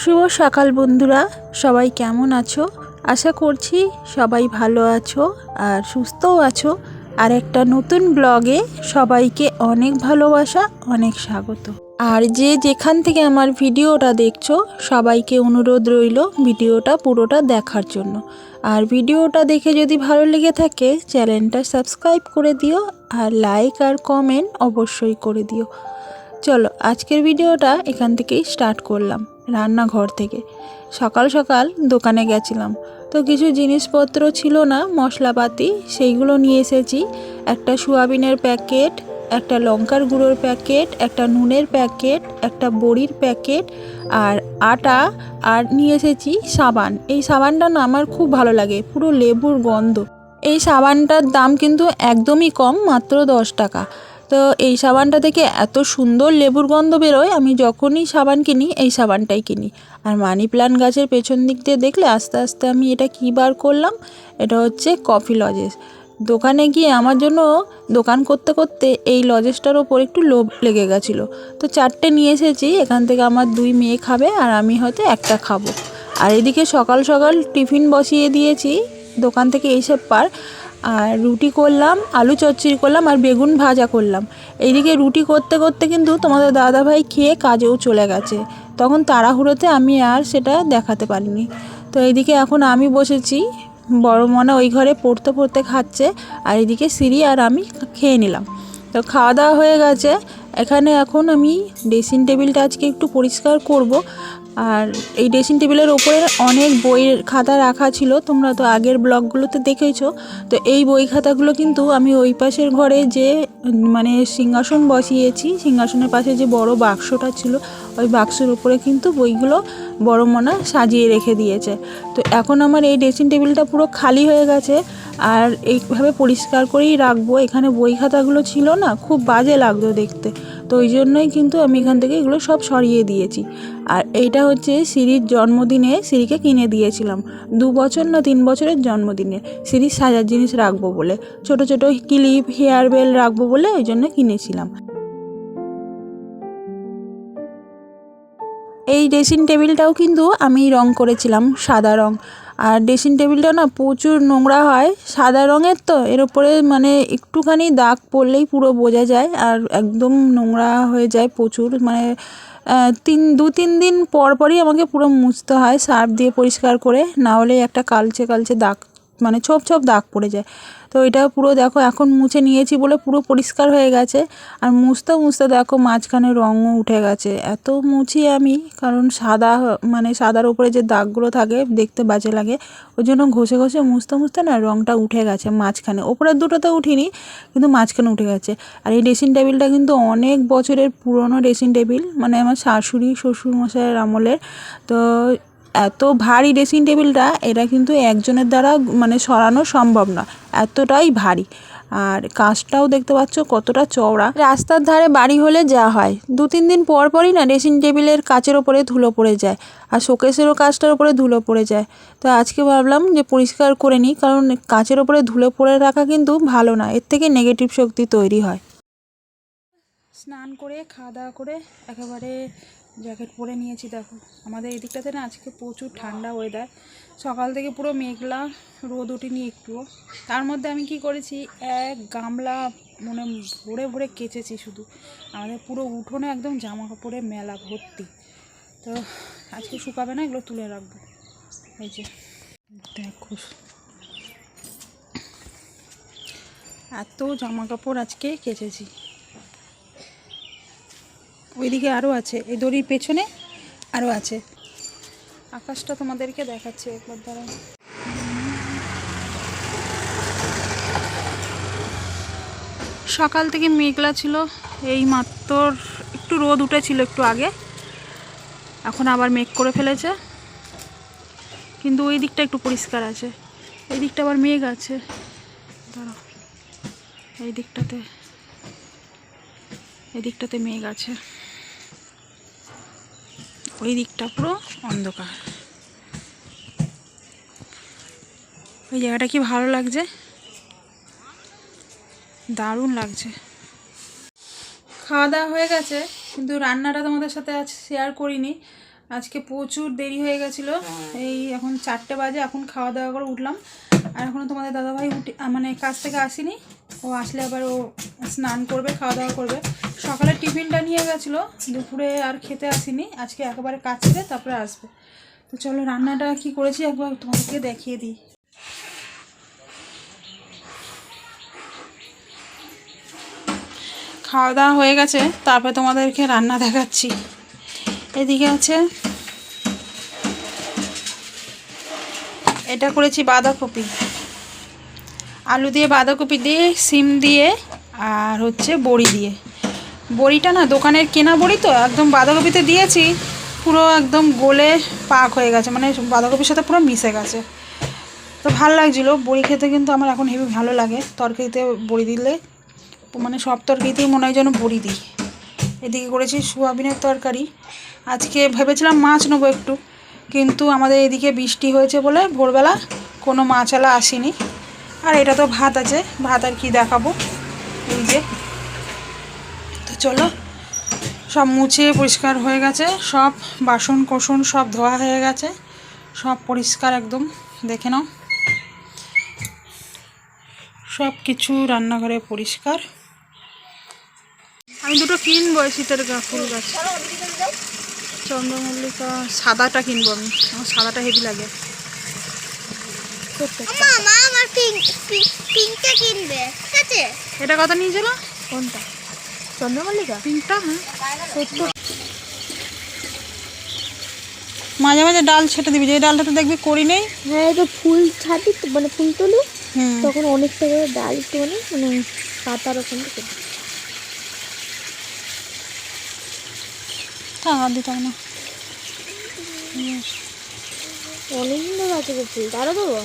শুভ সকাল বন্ধুরা, সবাই কেমন আছো? আশা করছি সবাই ভালো আছো আর সুস্থও আছো। আর একটা নতুন ব্লগে সবাইকে অনেক ভালোবাসা, অনেক স্বাগত। আর যে যেখান থেকে আমার ভিডিওটা দেখছ, সবাইকে অনুরোধ রইল ভিডিওটা পুরোটা দেখার জন্য। আর ভিডিওটা দেখে যদি ভালো লেগে থাকে, চ্যানেলটা সাবস্ক্রাইব করে দিও আর লাইক আর কমেন্ট অবশ্যই করে দিও। চলো, আজকের ভিডিওটা এখান থেকেই স্টার্ট করলাম। রান্নাঘর থেকে। সকাল সকাল দোকানে গেছিলাম। তো কিছু জিনিসপত্র ছিল না, মশলাপাতি, সেইগুলো নিয়ে এসেছি। একটা সোয়াবিনের প্যাকেট, একটা লঙ্কার গুঁড়োর প্যাকেট, একটা নুনের প্যাকেট, একটা বড়ির প্যাকেট, আর আটা, আর নিয়ে এসেছি সাবান। এই সাবানটা না আমার খুব ভালো লাগে, পুরো লেবুর গন্ধ। এই সাবানটার দাম কিন্তু একদমই কম, মাত্র দশ টাকা। তো এই সাবানটা থেকে এত সুন্দর লেবুর গন্ধ বেরোয়, আমি যখনই সাবান কিনি, এই সাবানটাই কিনি। আর মানি প্লান্ট গাছের পেছন দিক দিয়ে দেখলে আস্তে আস্তে আমি এটা কী বার করলাম, এটা হচ্ছে কফি লজেস। দোকানে গিয়ে আমার জন্য দোকান করতে করতে এই লজেসটার ওপর একটু লোভ লেগে গেছিল। তো চারটে নিয়ে এসেছি, এখান থেকে আমার দুই মেয়ে খাবে আর আমি হয়তো একটা খাব। আর এদিকে সকাল সকাল টিফিন বসিয়ে দিয়েছি, দোকান থেকে এইসব পার আর রুটি করলাম, আলু চচ্চড়ি করলাম আর বেগুন ভাজা করলাম। এইদিকে রুটি করতে করতে কিন্তু তোমাদের দাদাভাই খেয়ে কাজেও চলে গেছে। তখন তাড়াহুড়োতে আমি আর সেটা দেখাতে পারিনি। তো এইদিকে এখন আমি বসেছি, বড় মনে ওই ঘরে পড়তে পড়তে খাচ্ছে, আর এদিকে সিঁড়ি আর আমি খেয়ে নিলাম। তো খাওয়া দাওয়া হয়ে গেছে এখানে এখন আমি ড্রেসিং টেবিলটা আজকে একটু পরিষ্কার করব। আর এই ড্রেসিং টেবিলের ওপরে অনেক বইয়ের খাতা রাখা ছিল, তোমরা তো আগের ব্লগগুলোতে দেখেছ। তো এই বই খাতাগুলো কিন্তু আমি ওই পাশের ঘরে যে মানে সিংহাসন বসিয়েছি, সিংহাসনের পাশে যে বড় বাক্সটা ছিল ওই বাক্সের উপরে কিন্তু বইগুলো বড় মনা সাজিয়ে রেখে দিয়েছে। তো এখন আমার এই ড্রেসিং টেবিলটা পুরো খালি হয়ে গেছে আর এইভাবে পরিষ্কার করেই রাখব। এখানে বই খাতাগুলো ছিল না, খুব বাজে লাগতো দেখতে। তো ওই জন্যই কিন্তু আমি এখান থেকে এগুলো সব সরিয়ে দিয়েছি। আর এইটা হচ্ছে সিরির জন্মদিনে সিরিকে কিনে দিয়েছিলাম। দু বছর না তিন বছরের জন্মদিনে সিরির সাজার জিনিস রাখব বলে। ছোট ছোট ক্লিপ, হেয়ার বেল রাখব বলে ওই জন্য কিনেছিলাম। এই ড্রেসিং টেবিলটাও কিন্তু আমি রং করেছিলাম, সাদা রং। আর ড্রেসিং টেবিলটা না প্রচুর নোংরা হয়, সাদা রঙের তো, এর উপরে মানে একটুখানি দাগ পড়লেই পুরো বোঝা যায় আর একদম নোংরা হয়ে যায় প্রচুর। মানে তিন, দু, তিন দিন পর পরই আমাকে পুরো মুছতে হয়, সার্ফ দিয়ে পরিষ্কার করে, না হলে একটা কালচে কালচে দাগ মানে ছোপ ছোপ দাগ পড়ে যায়। তো এটা পুরো দেখো এখন মুছে নিয়েছি বলে পুরো পরিষ্কার হয়ে গেছে। আর মুছতে মুছতে দেখো মাঝখানে রঙও উঠে গেছে। এত মুছি আমি, কারণ সাদা মানে সাদার উপরে যে দাগগুলো থাকে দেখতে বাজে লাগে। ওই জন্য ঘষে ঘষে মুছতে মুছতে না রঙটা উঠে গেছে মাঝখানে। ওপরের দুটোতে উঠিনি, কিন্তু মাঝখানে উঠে গেছে। আর এই ড্রেসিং টেবিলটা কিন্তু অনেক বছরের পুরনো ড্রেসিং টেবিল মানে আমার শাশুড়ি শ্বশুর মশাইয়ের আমলের। তো এত ভারী ড্রেসিং টেবিলটা এটা কিন্তু একজনের দ্বারা মানে সরানো সম্ভব না। এতটাই ভারী। আর কাঁচটাও দেখতে পাচ্ছ কতটা চওড়া। রাস্তার ধারে বাড়ি হলে যা হয়। দু তিন দিন পর পরই না ড্রেসিং টেবিলের কাচের ওপরে ধুলো পড়ে যায় আর শোকেসেরও কাচটার ওপরে ধুলো পড়ে যায়। তো আজকে ভাবলাম যে পরিষ্কার করে নিই, কারণ কাচের ওপরে ধুলো পড়ে রাখা কিন্তু ভালো না। এর থেকে নেগেটিভ শক্তি তৈরি হয়। স্নান করে খাওয়া দাওয়া করে একেবারে জ্যাকেট পরে নিয়েছি, দেখো। আমাদের এদিকটাতে না আজকে প্রচুর ঠান্ডা ওয়েদার সকাল থেকে পুরো মেঘলা, রোদ ওঠেনি একটুও। তার মধ্যে আমি কি করেছি, এক গামলা মানে ভরে ভরে কেচেছি শুধু। আমাদের পুরো উঠোনে একদম জামা কাপড়ের মেলা ভর্তি। তো আজকে শুকাবে না, এগুলো তুলে রাখব। এই যে, দেখো। এত জামা কাপড় আজকে কেচেছি। ওইদিকে আরও আছে, এই দড়ির পেছনে আরও আছে। আকাশটা তোমাদেরকে দেখাচ্ছে একবার দ্বারা সকাল থেকে মেঘলা ছিল, এই মাত্র একটু রোদ উঠেছিল একটু আগে। এখন আবার মেঘ করে ফেলেছে, কিন্তু ওই দিকটা একটু পরিষ্কার আছে। এই দিকটা আবার মেঘ আছে। দাঁড়াও, এই দিকটাতে এই দিকটাতে মেঘ আছে। ওই দিকটা পুরো অন্ধকার। ওই জায়গাটা কি ভালো লাগছে? দারুণ লাগছে। খাওয়া দাওয়া হয়ে গেছে, কিন্তু রান্নাটা তোমাদের সাথে আজ শেয়ার করিনি। আজকে প্রচুর দেরি হয়ে গেছিল। এই এখন চারটে বাজে, এখন খাওয়া দাওয়া করে উঠলাম। আর এখনও তোমাদের দাদাভাই উঠে মানে কাজ থেকে আসেনি। ও আসলে আবার ও স্নান করবে খাওয়া দাওয়া করবে। সকালে টিফিনটা নিয়ে গেছিল, দুপুরে আর খেতে আসেনি। আজকে একেবারে কাজ ছেড়ে তারপরে আসবে। তো চলো রান্নাটা কি করেছি একবার তোমাদেরকে দেখিয়ে দিই। খাওয়া দাওয়া হয়ে গেছে, তারপরে তোমাদেরকে রান্না দেখাচ্ছি। এদিকে আছে, এটা করেছি বাঁধাকপি। আলু দিয়ে বাঁধাকপি দিয়ে, সিম দিয়ে আর হচ্ছে বড়ি দিয়ে। বড়িটা না দোকানের কেনা বড়ি তো, একদম বাঁধাকপিতে দিয়েছি, পুরো একদম গোলে পাক হয়ে গেছে মানে বাঁধাকপির সাথে পুরো মিশে গেছে। তো ভালো লাগছিল, বড়ি খেতে কিন্তু আমার এখন হেবি ভালো লাগে, তরকারিতে বড়ি দিলে মানে সব তরকারিতেই মনে হয় যেন বড়ি দিই। এদিকে করেছি সোয়াবিনের তরকারি, আজকে ভেবেছিলাম মাছ নেব একটু, কিন্তু আমাদের এদিকে বৃষ্টি হয়েছে বলে ভোরবেলা কোনো মাছওয়ালা আসেনি। আর এটা তো ভাত আছে, ভাত আর কি দেখাবো? এই যে। তো চলো, সব মুছে পরিষ্কার হয়ে গেছে, সব বাসন কোসন সব ধোয়া হয়ে গেছে, সব পরিষ্কার একদম, দেখে নাও। সব কিছু রান্নাঘরে পরিষ্কার। আমি দুটো কিনবো শীতের ফুল গাছ। চন্দ্রমল্লিকা, সাদাটা কিনবো আমি, আমার সাদাটা হেভি লাগে। আমার পিঙ্ক পিঙ্কটা কিনবে ঠিক আছে? এটা কত নিয়েছিল? কোনটা? চন্দ্রমল্লিকা? পিঙ্কটা হ্যাঁ। মাঝে মাঝে ডাল ছেটে দিবি যে ডালটা তো দেখবি করি নেই। হ্যাঁ তো ফুল তো মানে ফুল তুলি হুম। তখন অনেকটা করে ডাল একটু মানে মানে পাতা রকম থেকে। আর না। ধরে আছে ফুল তারা দেবো?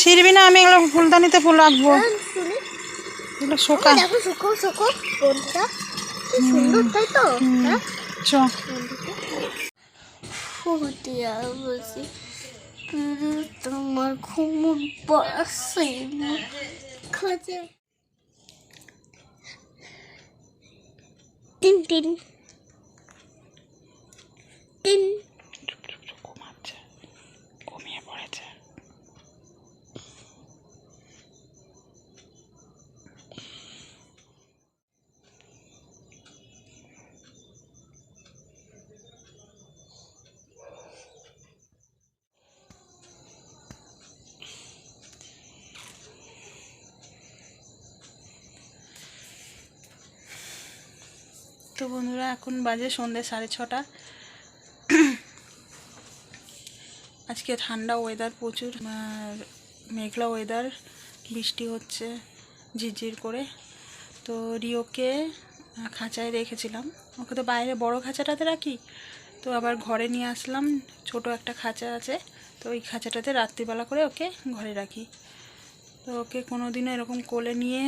ছিড়বি না আমি এগুলো ফুলদানিতে ফুল রাখব। হ্যাঁ, এগুলো শোকা। দেখো শুকো শুকো কোনটা কি সুন্দর তাই তো? হ্যাঁ? চ। ফুটিয়া বলছি তোমার ঘুম বসে খোঁজে। টিন টিন। টিন। বন্ধুরা, এখন বাজে সন্ধ্যে সাড়ে ছটা। আজকে ঠান্ডা ওয়েদার প্রচুর মেঘলা ওয়েদার বৃষ্টি হচ্ছে ঝিরঝির করে। তো রিওকে খাঁচায় রেখেছিলাম। ওকে তো বাইরে বড় খাঁচাটাতে রাখি, তো আবার ঘরে নিয়ে আসলাম। ছোট একটা খাঁচা আছে, তো ওই খাঁচাটাতে রাত্রিবেলা করে ওকে ঘরে রাখি। তো ওকে কোনো দিনও এরকম কোলে নিয়ে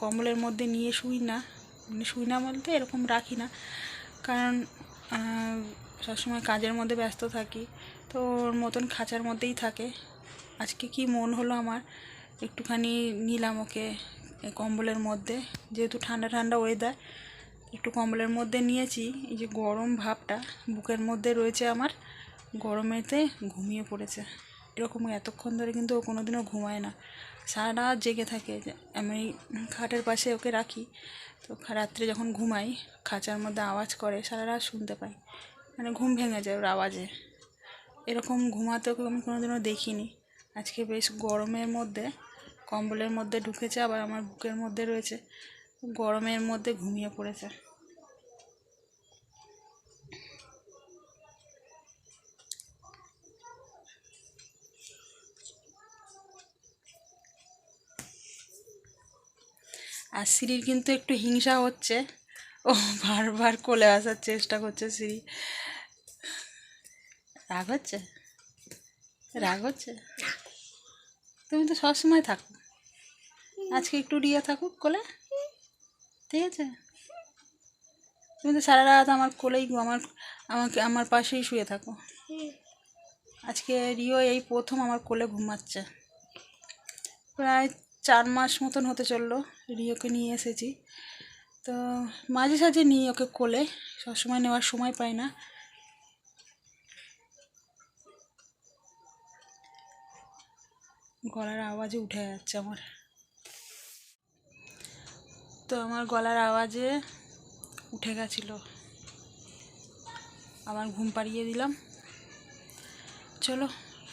কম্বলের মধ্যে নিয়ে শুই না। মানে শুই না বলতে এরকম রাখি না। কারণ সবসময় কাজের মধ্যে ব্যস্ত থাকি। তো ওর মতন খাঁচার মধ্যেই থাকে। আজকে কি মন হলো আমার? একটুখানি নিলাম ওকে কম্বলের মধ্যে। যেহেতু ঠান্ডা ঠান্ডা ওয়েদার একটু কম্বলের মধ্যে নিয়েছি। এই যে গরম ভাবটা, বুকের মধ্যে রয়েছে আমার। গরমেতে ঘুমিয়ে পড়েছে। এরকম এতক্ষণ ধরে কিন্তু ও কোনোদিনও ঘুমায় না। সারা রাত জেগে থাকে আমি খাটের পাশে ওকে রাখি। তো রাত্রে যখন ঘুমাই, খাঁচার মধ্যে আওয়াজ করে, সারা রাত শুনতে পাই। মানে ঘুম ভেঙে যায় ওর আওয়াজে। এরকম ঘুমাতে ওকে আমি কোনোদিনও দেখিনি। আজকে বেশ গরমের মধ্যে, কম্বলের মধ্যে ঢুকেছে, আবার আমার বুকের মধ্যে রয়েছে। গরমের মধ্যে ঘুমিয়ে পড়েছে। আর সিঁড়ির কিন্তু একটু হিংসা হচ্ছে। ও বারবার কোলে আসার চেষ্টা করছে সিঁড়ি। রাগ হচ্ছে? রাগ হচ্ছে? তুমি তো সবসময় থাকো। আজকে একটু রিয়া থাকুক কোলে? ঠিক আছে? তুমি তো সারা রাত আমার কোলেই আমার, আমাকে, আমার পাশেই শুয়ে থাকো। আজকে রিও এই প্রথম আমার কোলে ঘুমাচ্ছে। প্রায় চার মাস মতন হতে চলল রিওকে নিয়ে এসেছি। তো মাঝে সাঝে নিই ওকে কোলে, সবসময় নেওয়ার সময় পাই না। গলার আওয়াজে উঠে যাচ্ছে আমার। তো আমার গলার আওয়াজে উঠে গেছিল। আবার ঘুম পাড়িয়ে দিলাম। চলো,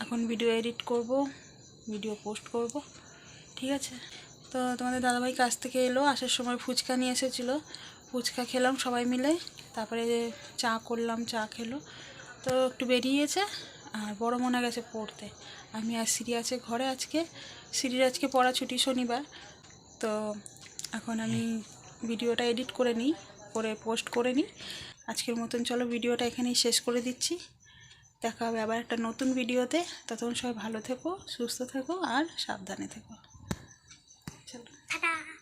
এখন ভিডিও এডিট করব, ভিডিও পোস্ট করব। ঠিক আছে? তো তোমাদের দাদাভাই কাছ থেকে এলো, আসার সময় ফুচকা নিয়ে এসেছিল। ফুচকা খেলাম সবাই মিলে, তারপরে চা করলাম, চা খেলো। তো একটু বেরিয়েছে, আর বড় মনে গেছে পড়তে। আমি আর সিরি আছে ঘরে আজকে। সিরির আজকে পড়া ছুটি শনিবার। তো এখন আমি ভিডিওটা এডিট করে নিই, করে পোস্ট করে নিই। আজকের মতন চলো ভিডিওটা এখানেই শেষ করে দিচ্ছি। দেখা হবে আবার একটা নতুন ভিডিওতে। ততক্ষণ সবাই ভালো থেকো, সুস্থ থেকো, আর সাবধানে থেকো। চলো টাটা